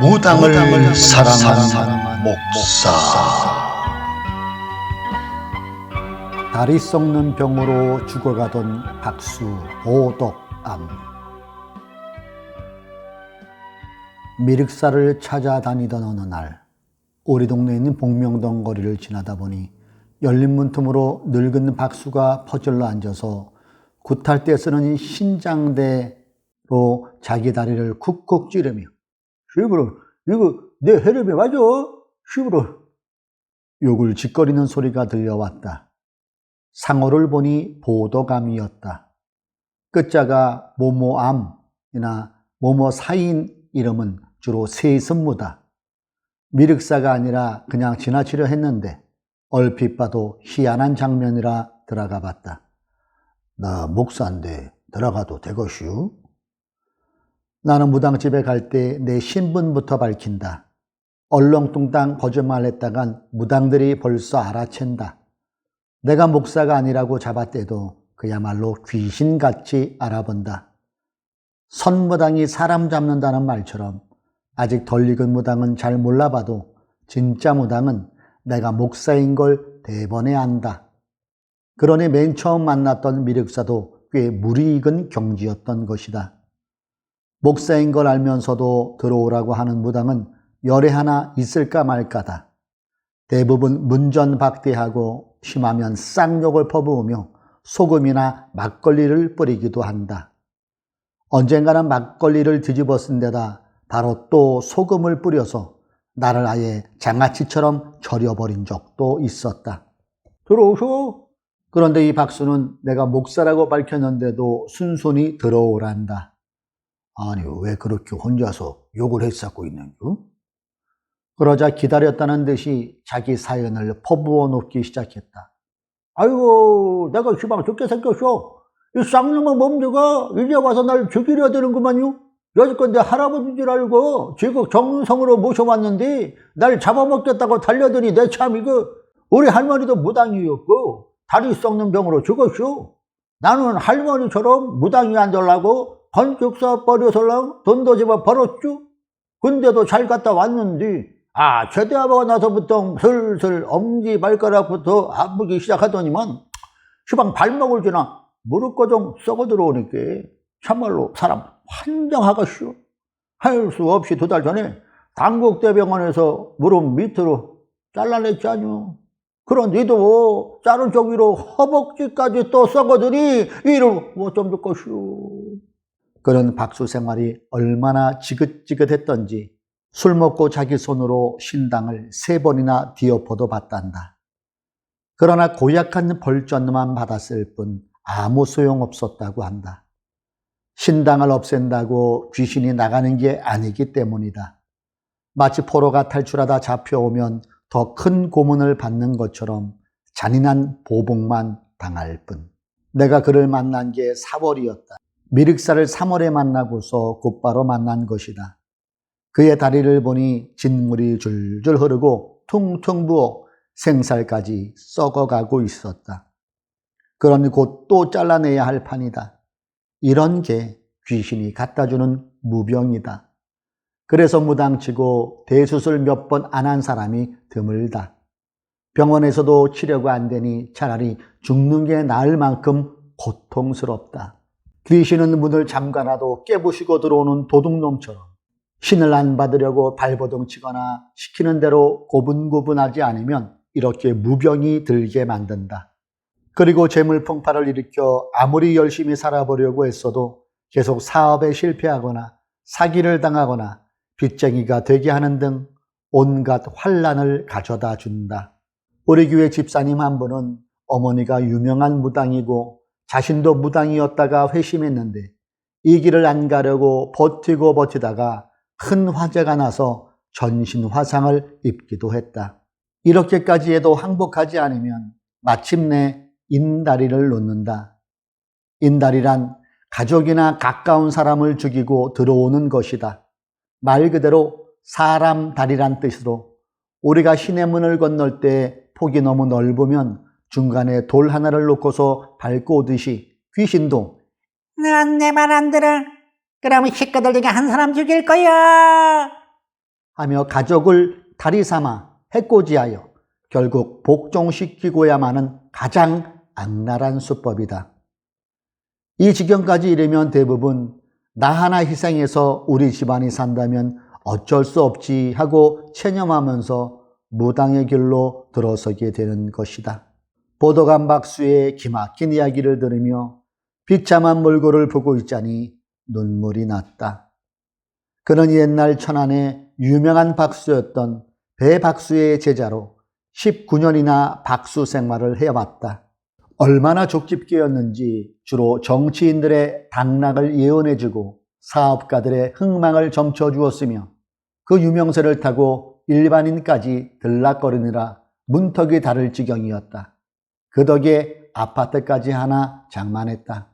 무당을 사랑하는 목사. 다리 썩는 병으로 죽어가던 박수 보덕암. 미륵사를 찾아다니던 어느 날 우리 동네에 있는 복명동 거리를 지나다 보니 열린 문틈으로 늙은 박수가 퍼질러 앉아서 굿할 때 쓰는 이 신장대로 자기 다리를 쿡쿡 찌르며 시부러 이거 내 헤르메 맞아 시부러 욕을 짓거리는 소리가 들려왔다. 상어를 보니 보도감이었다. 끝자가 모모암이나 모모사인 이름은 주로 세습무다. 미륵사가 아니라 그냥 지나치려 했는데 얼핏 봐도 희한한 장면이라 들어가 봤다. 나 목사인데 들어가도 되것이오? 나는 무당집에 갈 때 내 신분부터 밝힌다. 얼렁뚱땅 거짓말했다간 무당들이 벌써 알아챈다. 내가 목사가 아니라고 잡아떼도 그야말로 귀신같이 알아본다. 선무당이 사람 잡는다는 말처럼 아직 덜 익은 무당은 잘 몰라봐도 진짜 무당은 내가 목사인 걸 대번에 안다. 그러니 맨 처음 만났던 미륵사도 꽤 무리 익은 경지였던 것이다. 목사인 걸 알면서도 들어오라고 하는 무당은 열에 하나 있을까 말까다. 대부분 문전박대하고 심하면 쌍욕을 퍼부으며 소금이나 막걸리를 뿌리기도 한다. 언젠가는 막걸리를 뒤집어 쓴 데다 바로 또 소금을 뿌려서 나를 아예 장아찌처럼 절여버린 적도 있었다. 들어오쇼? 그런데 이 박수는 내가 목사라고 밝혔는데도 순순히 들어오란다. 아니, 왜 그렇게 혼자서 욕을 했었고 있는지? 그러자 기다렸다는 듯이 자기 사연을 퍼부어 놓기 시작했다. 아이고, 내가 시방 좋게 생겼쇼. 이 쌍놈의 몸주가 이제 와서 날 죽이려 드는구만요. 여지껏 내 할아버지인 줄 알고 지금 정성으로 모셔왔는데 날 잡아먹겠다고 달려드니 내 참 이거 우리 할머니도 무당이었고 다리 썩는 병으로 죽었쇼. 나는 할머니처럼 무당이 안 되려고 건축사 버려설랑 돈도 집어 벌었죠. 근데도 잘 갔다 왔는데 아 제대하고 나서부터 슬슬 엄지 발가락부터 아프기 시작하더니만 시방 발목을 지나 무릎 고정 썩어 들어오니까 참말로 사람 환장하겠슈. 할 수 없이 두 달 전에 당국대병원에서 무릎 밑으로 잘라냈잖요. 그런데도 자른 쪽 위로 허벅지까지 또 썩어들이 이를 뭐좀 좋겠슈. 그런 박수 생활이 얼마나 지긋지긋했던지 술 먹고 자기 손으로 신당을 세 번이나 뒤엎어도 봤단다. 그러나 고약한 벌전만 받았을 뿐 아무 소용 없었다고 한다. 신당을 없앤다고 귀신이 나가는 게 아니기 때문이다. 마치 포로가 탈출하다 잡혀오면 더 큰 고문을 받는 것처럼 잔인한 보복만 당할 뿐. 내가 그를 만난 게 4월이었다. 미륵사를 3월에 만나고서 곧바로 만난 것이다. 그의 다리를 보니 진물이 줄줄 흐르고 퉁퉁 부어 생살까지 썩어가고 있었다. 그러니 곧 또 잘라내야 할 판이다. 이런 게 귀신이 갖다주는 무병이다. 그래서 무당치고 대수술 몇 번 안 한 사람이 드물다. 병원에서도 치료가 안 되니 차라리 죽는 게 나을 만큼 고통스럽다. 귀신은 문을 잠가놔도 깨부시고 들어오는 도둑놈처럼 신을 안 받으려고 발버둥 치거나 시키는 대로 고분고분하지 않으면 이렇게 무병이 들게 만든다. 그리고 재물 풍파를 일으켜 아무리 열심히 살아보려고 했어도 계속 사업에 실패하거나 사기를 당하거나 빚쟁이가 되게 하는 등 온갖 환란을 가져다 준다. 우리 교회 집사님 한 분은 어머니가 유명한 무당이고 자신도 무당이었다가 회심했는데 이 길을 안 가려고 버티고 버티다가 큰 화재가 나서 전신 화상을 입기도 했다. 이렇게까지 해도 항복하지 않으면 마침내 인다리를 놓는다. 인다리란 가족이나 가까운 사람을 죽이고 들어오는 것이다. 말 그대로 사람 다리란 뜻으로 우리가 신의 문을 건널 때 폭이 너무 넓으면 중간에 돌 하나를 놓고서 밟고 오듯이 귀신도 넌내말 안 들어. 그러면 식구들 중에 한 사람 죽일 거야. 하며 가족을 다리 삼아 해코지하여 결국 복종시키고야만은 가장 악랄한 수법이다. 이 지경까지 이르면 대부분 나 하나 희생해서 우리 집안이 산다면 어쩔 수 없지 하고 체념하면서 무당의 길로 들어서게 되는 것이다. 보도관 박수의 기막힌 이야기를 들으며 비참한 물고를 보고 있자니 눈물이 났다. 그는 옛날 천안의 유명한 박수였던 배 박수의 제자로 19년이나 박수 생활을 해왔다. 얼마나 족집게였는지 주로 정치인들의 당락을 예언해주고 사업가들의 흥망을 점쳐주었으며 그 유명세를 타고 일반인까지 들락거리느라 문턱이 다를 지경이었다. 그 덕에 아파트까지 하나 장만했다.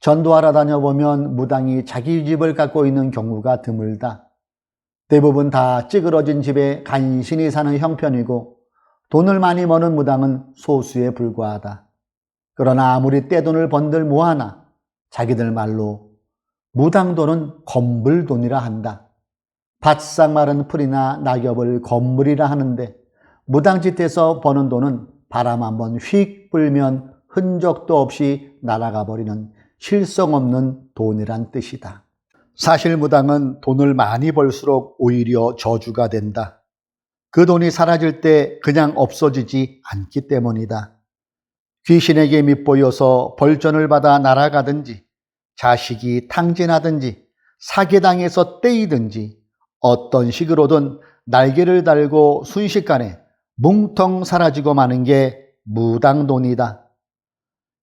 전도하러 다녀보면 무당이 자기 집을 갖고 있는 경우가 드물다. 대부분 다 찌그러진 집에 간신히 사는 형편이고 돈을 많이 버는 무당은 소수에 불과하다. 그러나 아무리 떼돈을 번들 뭐하나 자기들 말로 무당돈은 건물돈이라 한다. 바싹 마른 풀이나 낙엽을 건물이라 하는데 무당짓에서 버는 돈은 바람 한번 휙 불면 흔적도 없이 날아가 버리는 실성 없는 돈이란 뜻이다. 사실 무당은 돈을 많이 벌수록 오히려 저주가 된다. 그 돈이 사라질 때 그냥 없어지지 않기 때문이다. 귀신에게 밑보여서 벌전을 받아 날아가든지, 자식이 탕진하든지, 사기당해서 떼이든지, 어떤 식으로든 날개를 달고 순식간에 뭉텅 사라지고 마는 게 무당돈이다.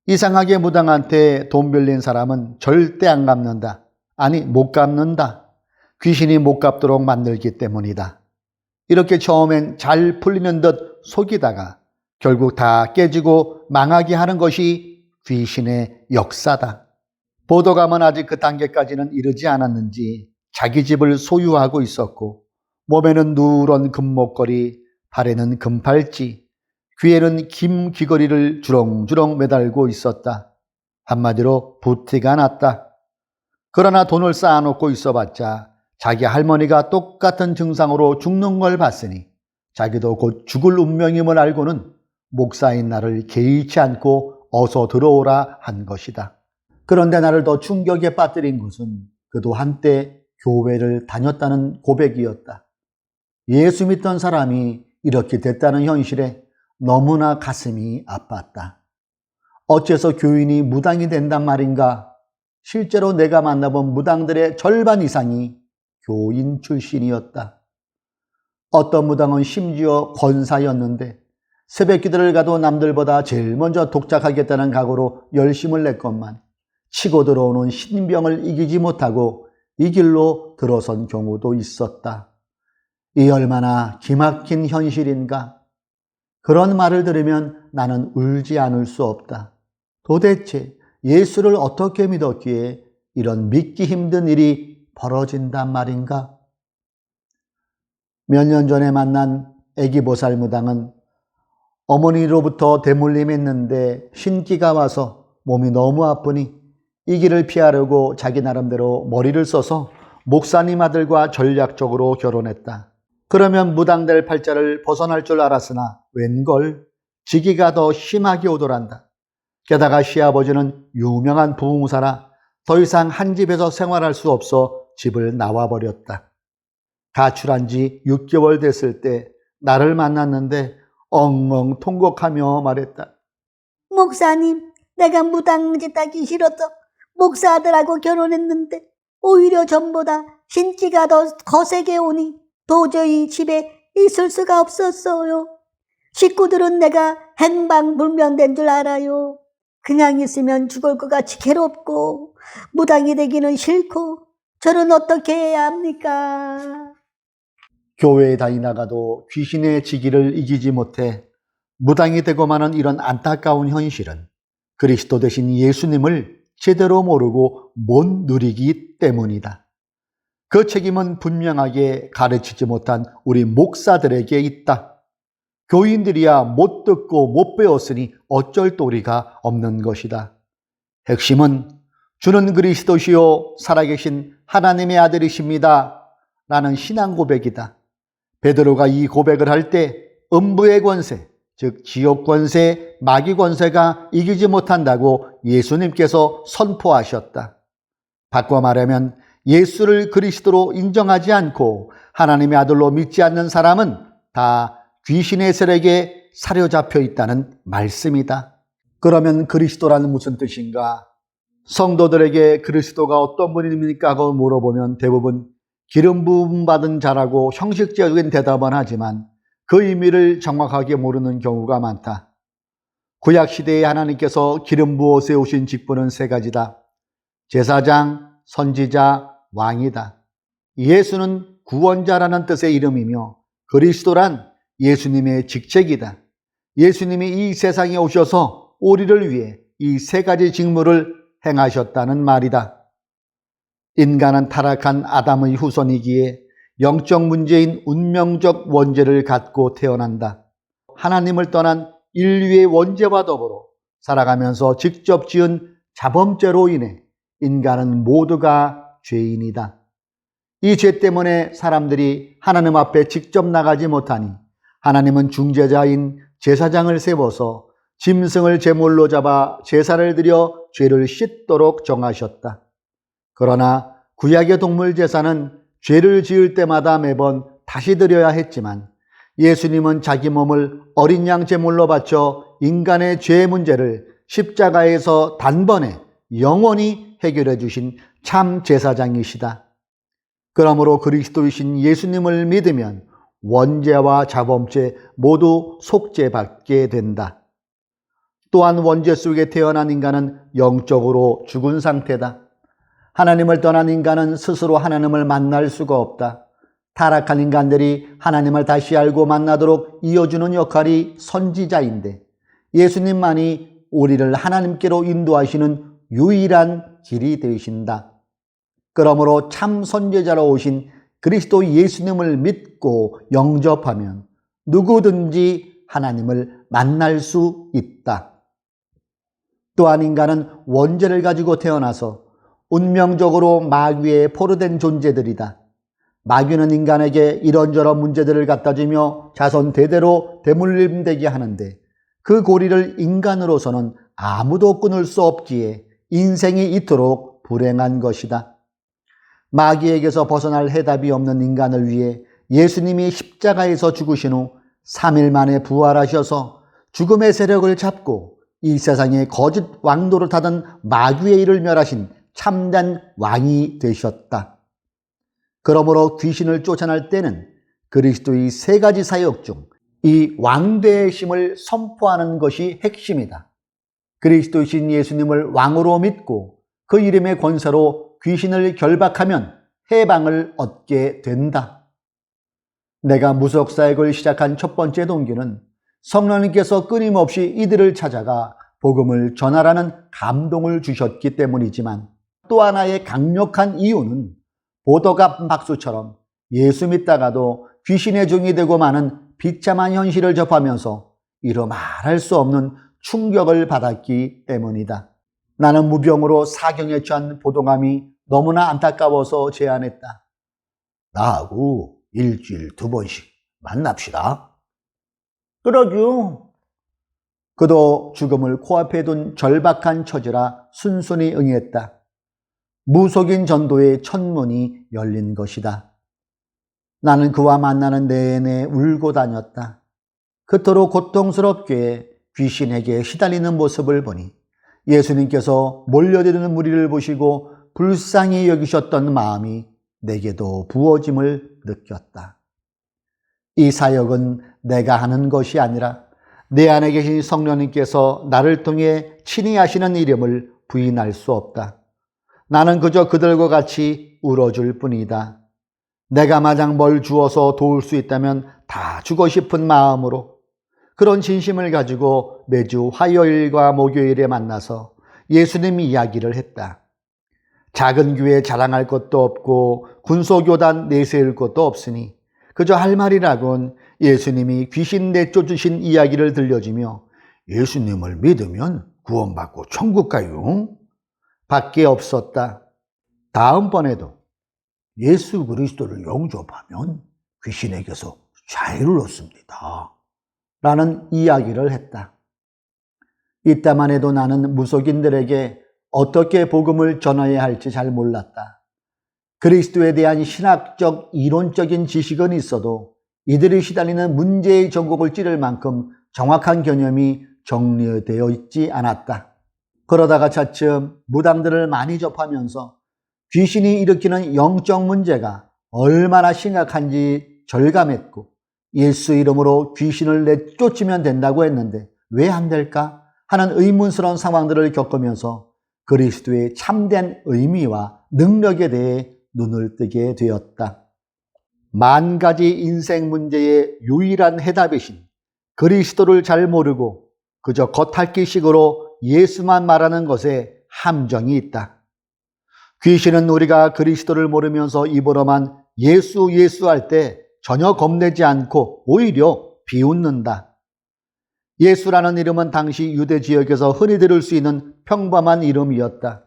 이상하게 무당한테 돈 빌린 사람은 절대 안 갚는다. 아니, 못 갚는다. 귀신이 못 갚도록 만들기 때문이다. 이렇게 처음엔 잘 풀리는 듯 속이다가 결국 다 깨지고 망하게 하는 것이 귀신의 역사다. 보도감은 아직 그 단계까지는 이르지 않았는지 자기 집을 소유하고 있었고 몸에는 누런 금목걸이, 발에는 금팔찌, 귀에는 긴 귀걸이를 주렁주렁 매달고 있었다. 한마디로 부티가 났다. 그러나 돈을 쌓아놓고 있어봤자 자기 할머니가 똑같은 증상으로 죽는 걸 봤으니 자기도 곧 죽을 운명임을 알고는 목사인 나를 개의치 않고 어서 들어오라 한 것이다. 그런데 나를 더 충격에 빠뜨린 것은 그도 한때 교회를 다녔다는 고백이었다. 예수 믿던 사람이 이렇게 됐다는 현실에 너무나 가슴이 아팠다. 어째서 교인이 무당이 된단 말인가? 실제로 내가 만나본 무당들의 절반 이상이 교인 출신이었다. 어떤 무당은 심지어 권사였는데 새벽 기도를 가도 남들보다 제일 먼저 독작하겠다는 각오로 열심을 냈건만 치고 들어오는 신병을 이기지 못하고 이 길로 들어선 경우도 있었다. 이 얼마나 기막힌 현실인가? 그런 말을 들으면 나는 울지 않을 수 없다. 도대체 예수를 어떻게 믿었기에 이런 믿기 힘든 일이 벌어진단 말인가? 몇 년 전에 만난 애기 보살 무당은 어머니로부터 대물림했는데 신기가 와서 몸이 너무 아프니 이 길을 피하려고 자기 나름대로 머리를 써서 목사님 아들과 전략적으로 결혼했다. 그러면 무당될 팔자를 벗어날 줄 알았으나 웬걸 지기가 더 심하게 오더란다. 게다가 시아버지는 유명한 부흥사라 더 이상 한 집에서 생활할 수 없어 집을 나와버렸다. 가출한 지 6개월 됐을 때 나를 만났는데 엉엉 통곡하며 말했다. 목사님, 내가 무당짓 하기 싫어서 목사 아들하고 결혼했는데 오히려 전보다 신기가 더 거세게 오니 도저히 집에 있을 수가 없었어요. 식구들은 내가 행방불명된 줄 알아요. 그냥 있으면 죽을 것 같이 괴롭고 무당이 되기는 싫고 저는 어떻게 해야 합니까? 교회에 다니다가도 귀신의 지기를 이기지 못해 무당이 되고 마는 이런 안타까운 현실은 그리스도 대신 예수님을 제대로 모르고 못 누리기 때문이다. 그 책임은 분명하게 가르치지 못한 우리 목사들에게 있다. 교인들이야 못 듣고 못 배웠으니 어쩔 도리가 없는 것이다. 핵심은 주는 그리스도시요 살아계신 하나님의 아들이십니다. 라는 신앙 고백이다. 베드로가 이 고백을 할 때 음부의 권세, 즉 지옥 권세, 마귀 권세가 이기지 못한다고 예수님께서 선포하셨다. 바꿔 말하면 예수를 그리스도로 인정하지 않고 하나님의 아들로 믿지 않는 사람은 다 귀신의 세력에 사로잡혀 있다는 말씀이다. 그러면 그리스도라는 무슨 뜻인가? 성도들에게 그리스도가 어떤 분입니까? 하고 물어보면 대부분 기름 부음 받은 자라고 형식적인 대답은 하지만 그 의미를 정확하게 모르는 경우가 많다. 구약 시대에 하나님께서 기름 부어 세우신 직분은 세 가지다. 제사장, 선지자, 왕이다. 예수는 구원자라는 뜻의 이름이며 그리스도란 예수님의 직책이다. 예수님이 이 세상에 오셔서 우리를 위해 이 세 가지 직무를 행하셨다는 말이다. 인간은 타락한 아담의 후손이기에 영적 문제인 운명적 원죄를 갖고 태어난다. 하나님을 떠난 인류의 원죄와 더불어 살아가면서 직접 지은 자범죄로 인해 인간은 모두가 죄인이다. 이 죄 때문에 사람들이 하나님 앞에 직접 나가지 못하니 하나님은 중재자인 제사장을 세워서 짐승을 제물로 잡아 제사를 드려 죄를 씻도록 정하셨다. 그러나 구약의 동물 제사는 죄를 지을 때마다 매번 다시 드려야 했지만 예수님은 자기 몸을 어린 양 제물로 바쳐 인간의 죄 문제를 십자가에서 단번에 영원히 해결해 주신 참 제사장이시다. 그러므로 그리스도이신 예수님을 믿으면 원죄와 자범죄 모두 속죄받게 된다. 또한 원죄 속에 태어난 인간은 영적으로 죽은 상태다. 하나님을 떠난 인간은 스스로 하나님을 만날 수가 없다. 타락한 인간들이 하나님을 다시 알고 만나도록 이어주는 역할이 선지자인데 예수님만이 우리를 하나님께로 인도하시는 유일한 길이 되신다. 그러므로 참 선지자로 오신 그리스도 예수님을 믿고 영접하면 누구든지 하나님을 만날 수 있다. 또한 인간은 원죄를 가지고 태어나서 운명적으로 마귀에 포로된 존재들이다. 마귀는 인간에게 이런저런 문제들을 갖다 주며 자손 대대로 대물림되게 하는데 그 고리를 인간으로서는 아무도 끊을 수 없기에 인생이 이토록 불행한 것이다. 마귀에게서 벗어날 해답이 없는 인간을 위해 예수님이 십자가에서 죽으신 후 3일 만에 부활하셔서 죽음의 세력을 잡고 이 세상의 거짓 왕도를 타던 마귀의 일을 멸하신 참된 왕이 되셨다. 그러므로 귀신을 쫓아낼 때는 그리스도의 세 가지 사역 중 이 왕대심을 선포하는 것이 핵심이다. 그리스도이신 예수님을 왕으로 믿고 그 이름의 권세로 귀신을 결박하면 해방을 얻게 된다. 내가 무속 사역을 시작한 첫 번째 동기는 성령님께서 끊임없이 이들을 찾아가 복음을 전하라는 감동을 주셨기 때문이지만 또 하나의 강력한 이유는 보도갑 박수처럼 예수 믿다가도 귀신의 종이 되고 마는 비참한 현실을 접하면서 이루 말할 수 없는 충격을 받았기 때문이다. 나는 무병으로 사경에 처한 보도감이 너무나 안타까워서 제안했다. 나하고 일주일 두 번씩 만납시다. 그러죠. 그도 죽음을 코앞에 둔 절박한 처지라 순순히 응했다. 무속인 전도의 천문이 열린 것이다. 나는 그와 만나는 내내 울고 다녔다. 그토록 고통스럽게 귀신에게 시달리는 모습을 보니 예수님께서 몰려드는 무리를 보시고 불쌍히 여기셨던 마음이 내게도 부어짐을 느꼈다. 이 사역은 내가 하는 것이 아니라 내 안에 계신 성령님께서 나를 통해 친히 하시는 이름을 부인할 수 없다. 나는 그저 그들과 같이 울어줄 뿐이다. 내가 마냥 뭘 주어서 도울 수 있다면 다 주고 싶은 마음으로 그런 진심을 가지고 매주 화요일과 목요일에 만나서 예수님 이야기를 했다. 작은 교회 자랑할 것도 없고 군소교단 내세울 것도 없으니 그저 할 말이라곤 예수님이 귀신 내쫓으신 이야기를 들려주며 예수님을 믿으면 구원받고 천국 가요. 밖에 없었다. 다음번에도 예수 그리스도를 영접하면 귀신에게서 자유를 얻습니다. 라는 이야기를 했다. 이때만 해도 나는 무속인들에게 어떻게 복음을 전해야 할지 잘 몰랐다. 그리스도에 대한 신학적 이론적인 지식은 있어도 이들이 시달리는 문제의 전곡을 찌를 만큼 정확한 개념이 정리되어 있지 않았다. 그러다가 차츰 무당들을 많이 접하면서 귀신이 일으키는 영적 문제가 얼마나 심각한지 절감했고 예수 이름으로 귀신을 내쫓으면 된다고 했는데 왜 안 될까 하는 의문스러운 상황들을 겪으면서 그리스도의 참된 의미와 능력에 대해 눈을 뜨게 되었다. 만 가지 인생 문제의 유일한 해답이신 그리스도를 잘 모르고 그저 겉핥기식으로 예수만 말하는 것에 함정이 있다. 귀신은 우리가 그리스도를 모르면서 입으로만 예수 예수 할 때 전혀 겁내지 않고 오히려 비웃는다. 예수라는 이름은 당시 유대 지역에서 흔히 들을 수 있는 평범한 이름이었다.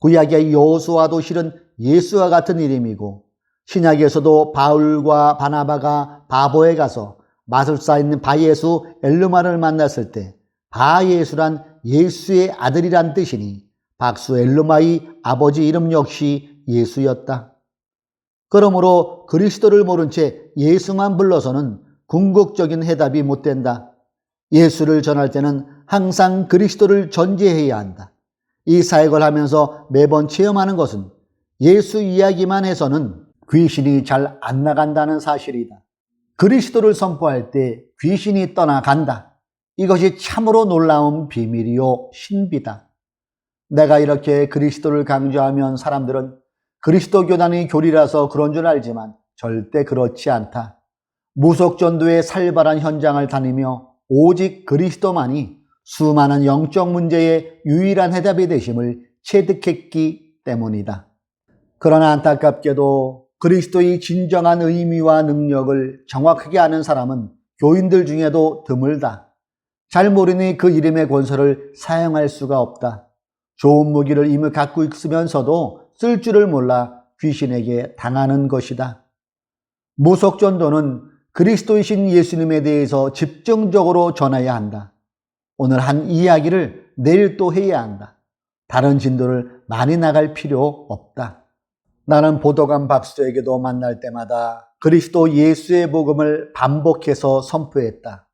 구약의 여호수아도 실은 예수와 같은 이름이고 신약에서도 바울과 바나바가 바보에 가서 마술사 있는 바예수 엘르마를 만났을 때 바예수란 예수의 아들이란 뜻이니 박수 엘르마의 아버지 이름 역시 예수였다. 그러므로 그리스도를 모른 채 예수만 불러서는 궁극적인 해답이 못 된다. 예수를 전할 때는 항상 그리스도를 전제해야 한다. 이 사역을 하면서 매번 체험하는 것은 예수 이야기만 해서는 귀신이 잘 안 나간다는 사실이다. 그리스도를 선포할 때 귀신이 떠나간다. 이것이 참으로 놀라운 비밀이요 신비다. 내가 이렇게 그리스도를 강조하면 사람들은 그리스도 교단의 교리라서 그런 줄 알지만 절대 그렇지 않다. 무속전도의 살벌한 현장을 다니며 오직 그리스도만이 수많은 영적 문제의 유일한 해답이 되심을 체득했기 때문이다. 그러나 안타깝게도 그리스도의 진정한 의미와 능력을 정확하게 아는 사람은 교인들 중에도 드물다. 잘 모르니 그 이름의 권세를 사용할 수가 없다. 좋은 무기를 이미 갖고 있으면서도 쓸 줄을 몰라 귀신에게 당하는 것이다. 무속전도는 그리스도이신 예수님에 대해서 집중적으로 전해야 한다. 오늘 한 이야기를 내일 또 해야 한다. 다른 진도를 많이 나갈 필요 없다. 나는 보도관 박수에게도 만날 때마다 그리스도 예수의 복음을 반복해서 선포했다.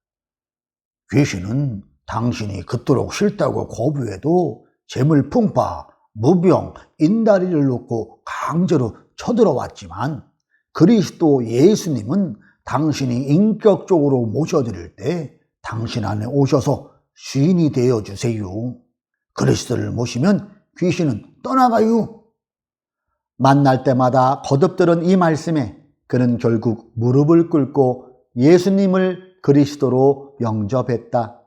귀신은 당신이 그토록 싫다고 거부해도 재물 풍파, 무병, 인다리를 놓고 강제로 쳐들어왔지만 그리스도 예수님은 당신이 인격적으로 모셔드릴 때 당신 안에 오셔서 시인이 되어 주세요. 그리스도를 모시면 귀신은 떠나가요. 만날 때마다 거듭들은 이 말씀에 그는 결국 무릎을 꿇고 예수님을 그리스도로 영접했다.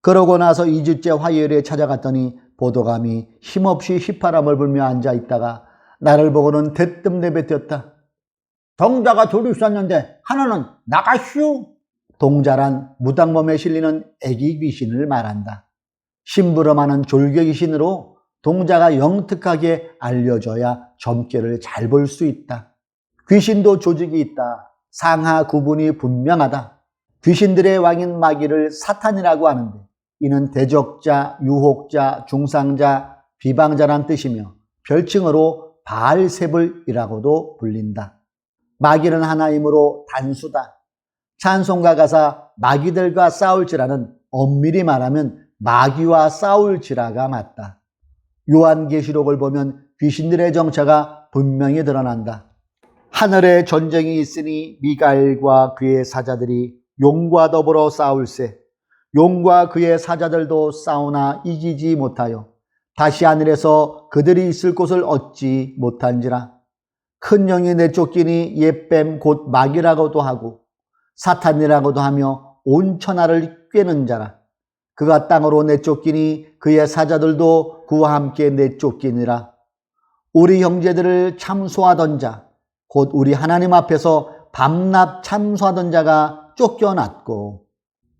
그러고 나서 2주째 화요일에 찾아갔더니 보도감이 힘없이 휘파람을 불며 앉아 있다가 나를 보고는 대뜸 내뱉었다. 동자가 둘 있었는데 하나는 나가슈. 동자란 무당범에 실리는 애기 귀신을 말한다. 심부름하는 졸개 귀신으로 동자가 영특하게 알려져야 점괘를 잘 볼 수 있다. 귀신도 조직이 있다. 상하 구분이 분명하다. 귀신들의 왕인 마귀를 사탄이라고 하는데 이는 대적자, 유혹자, 중상자, 비방자란 뜻이며 별칭으로 바알세불이라고도 불린다. 마귀는 하나이므로 단수다. 찬송가 가사 마귀들과 싸울지라는 엄밀히 말하면 마귀와 싸울지라가 맞다. 요한계시록을 보면 귀신들의 정체가 분명히 드러난다. 하늘에 전쟁이 있으니 미가엘과 그의 사자들이 용과 더불어 싸울세. 용과 그의 사자들도 싸우나 이기지 못하여 다시 하늘에서 그들이 있을 곳을 얻지 못한지라. 큰 영이 내쫓기니 옛뱀 곧 마귀라고도 하고 사탄이라고도 하며 온 천하를 꿰는 자라. 그가 땅으로 내쫓기니 그의 사자들도 그와 함께 내쫓기니라. 우리 형제들을 참소하던 자, 곧 우리 하나님 앞에서 밤낮 참소하던 자가 쫓겨났고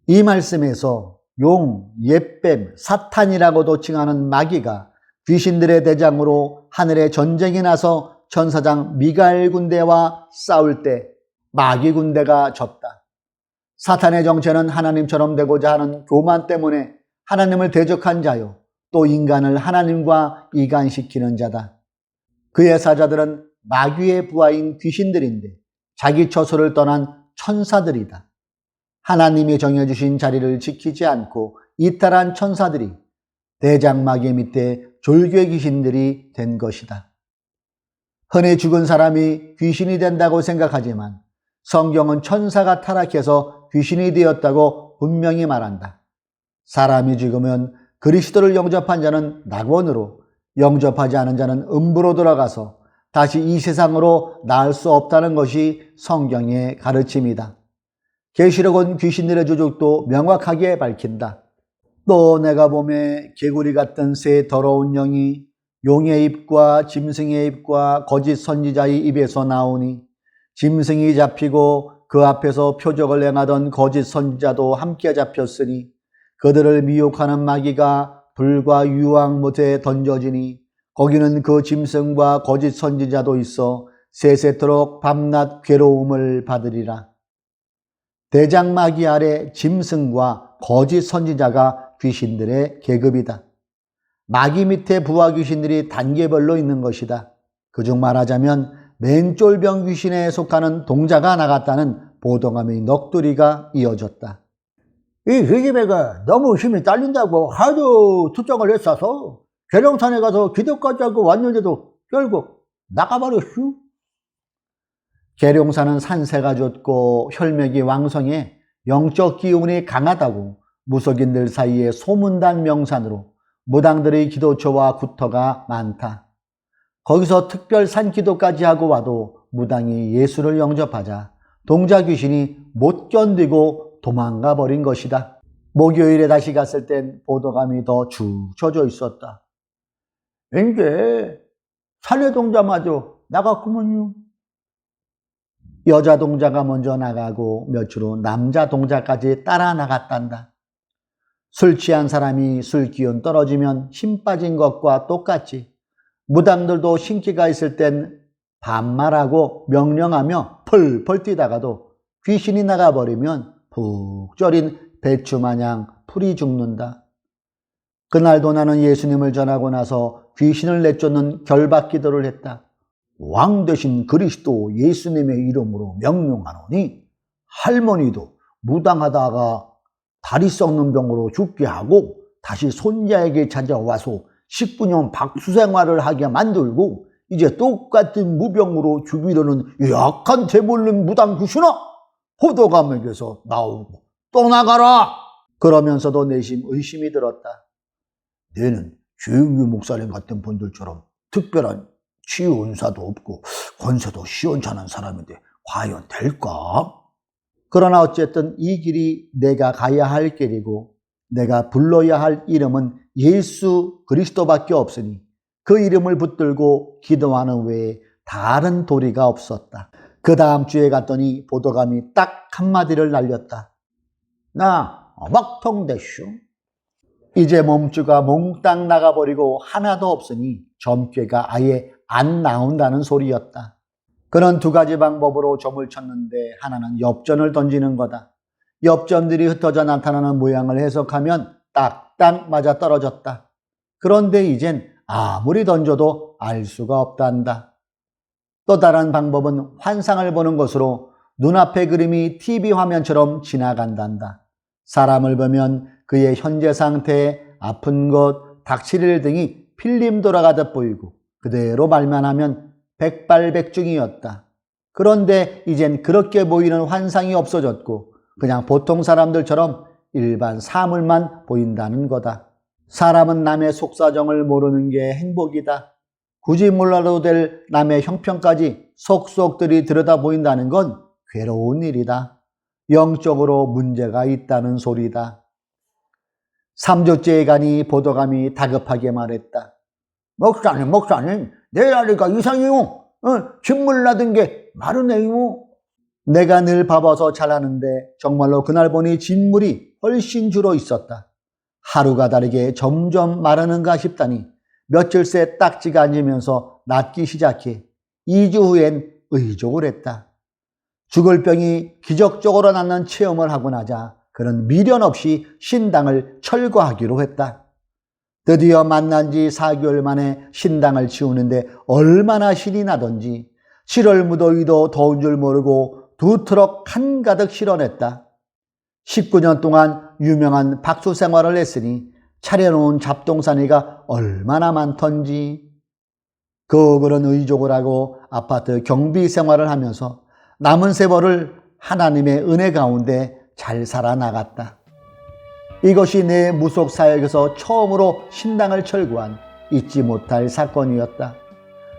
이 말씀에서 용, 옛뱀, 사탄이라고도 칭하는 마귀가 귀신들의 대장으로 하늘에 전쟁이 나서 천사장 미가엘 군대와 싸울 때 마귀 군대가 졌다. 사탄의 정체는 하나님처럼 되고자 하는 교만 때문에 하나님을 대적한 자요. 또 인간을 하나님과 이간시키는 자다. 그의 사자들은 마귀의 부하인 귀신들인데 자기 처소를 떠난 천사들이다. 하나님이 정해주신 자리를 지키지 않고 이탈한 천사들이 대장마귀 밑에 졸개 귀신들이 된 것이다. 흔히 죽은 사람이 귀신이 된다고 생각하지만 성경은 천사가 타락해서 귀신이 되었다고 분명히 말한다. 사람이 죽으면 그리스도를 영접한 자는 낙원으로 영접하지 않은 자는 음부로 들어가서 다시 이 세상으로 나을 수 없다는 것이 성경의 가르침이다. 계시록은 귀신들의 조직도 명확하게 밝힌다. 또 내가 봄에 개구리 같은 새 더러운 영이 용의 입과 짐승의 입과 거짓 선지자의 입에서 나오니 짐승이 잡히고 그 앞에서 표적을 행하던 거짓 선지자도 함께 잡혔으니 그들을 미혹하는 마귀가 불과 유황 못에 던져지니 거기는 그 짐승과 거짓 선지자도 있어 세세토록 밤낮 괴로움을 받으리라. 대장마귀 아래 짐승과 거짓 선지자가 귀신들의 계급이다. 마귀 밑에 부하 귀신들이 단계별로 있는 것이다. 그중 말하자면 맨쫄병 귀신에 속하는 동자가 나갔다는 보동함의 넋두리가 이어졌다. 이 희집애가 너무 힘이 딸린다고 하도 투정을 했어서 계룡산에 가서 기도까지 하고 왔는데도 결국 나가버렸슈. 계룡산은 산세가 좋고 혈맥이 왕성해 영적 기운이 강하다고 무속인들 사이에 소문단 명산으로 무당들의 기도처와 구터가 많다. 거기서 특별 산기도까지 하고 와도 무당이 예수를 영접하자 동자 귀신이 못 견디고 도망가 버린 것이다. 목요일에 다시 갔을 땐 보도감이 더축 처져 있었다. 이제 사내 동자마저 나갔구먼요. 여자 동자가 먼저 나가고 며칠 후 남자 동자까지 따라 나갔단다. 술 취한 사람이 술 기운 떨어지면 힘 빠진 것과 똑같이 무당들도 신기가 있을 땐 반말하고 명령하며 펄펄 뛰다가도 귀신이 나가버리면 푹 졸인 배추 마냥 풀이 죽는다. 그날도 나는 예수님을 전하고 나서 귀신을 내쫓는 결박 기도를 했다. 왕 대신 그리스도 예수님의 이름으로 명령하노니 할머니도 무당하다가 다리 썩는 병으로 죽게 하고 다시 손자에게 찾아와서 19년 박수 생활을 하게 만들고 이제 똑같은 무병으로 죽이려는 약한 대물른 무당 귀신아 호도감에게서 나오고 또 나가라 그러면서도 내심 의심이 들었다. 너는 조용규 목사님 같은 분들처럼 특별한 치유 은사도 없고 권세도 시원찮은 사람인데 과연 될까? 그러나 어쨌든 이 길이 내가 가야 할 길이고 내가 불러야 할 이름은 예수 그리스도밖에 없으니 그 이름을 붙들고 기도하는 외에 다른 도리가 없었다. 그 다음 주에 갔더니 보도감이 딱 한마디를 날렸다. 나 막통대쇼 이제 몸주가 몽땅 나가버리고 하나도 없으니 점괘가 아예 안 나온다는 소리였다. 그런 두 가지 방법으로 점을 쳤는데 하나는 엽전을 던지는 거다. 엽전들이 흩어져 나타나는 모양을 해석하면 딱딱 맞아 떨어졌다. 그런데 이젠 아무리 던져도 알 수가 없단다. 또 다른 방법은 환상을 보는 것으로 눈앞의 그림이 TV 화면처럼 지나간단다. 사람을 보면 그의 현재 상태, 아픈 것, 닥칠 등이 필름 돌아가듯 보이고 그대로 말만 하면 백발백중이었다. 그런데 이젠 그렇게 보이는 환상이 없어졌고 그냥 보통 사람들처럼 일반 사물만 보인다는 거다. 사람은 남의 속사정을 모르는 게 행복이다. 굳이 몰라도 될 남의 형편까지 속속들이 들여다 보인다는 건 괴로운 일이다. 영적으로 문제가 있다는 소리다. 3주째에 가니 보도감이 다급하게 말했다. 목사님 목사님 내 다리가 이상해요 어, 진물 나던 게 마르네요 내가 늘 바빠서 잘하는데 정말로 그날 보니 진물이 훨씬 줄어 있었다. 하루가 다르게 점점 마르는가 싶다니 며칠 새 딱지가 앉으면서 낫기 시작해 2주 후엔 의족을 했다. 죽을 병이 기적적으로 낫는 체험을 하고 나자 그는 미련 없이 신당을 철거하기로 했다. 드디어 만난 지 4개월 만에 신당을 치우는데 얼마나 신이 나던지 7월 무더위도 더운 줄 모르고 두 트럭 한가득 실어냈다. 19년 동안 유명한 박수 생활을 했으니 차려놓은 잡동사니가 얼마나 많던지. 그 그런 의족을 하고 아파트 경비 생활을 하면서 남은 세월을 하나님의 은혜 가운데 잘 살아나갔다. 이것이 내 무속 사역에서 처음으로 신당을 철거한 잊지 못할 사건이었다.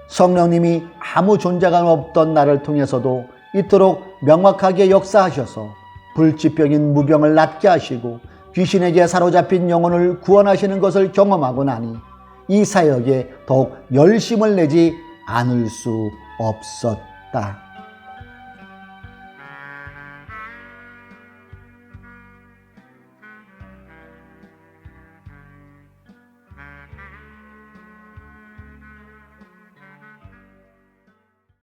성령님이 아무 존재감 없던 나를 통해서도 이토록 명확하게 역사하셔서 불치병인 무병을 낫게 하시고 귀신에게 사로잡힌 영혼을 구원하시는 것을 경험하고 나니 이 사역에 더욱 열심을 내지 않을 수 없었다.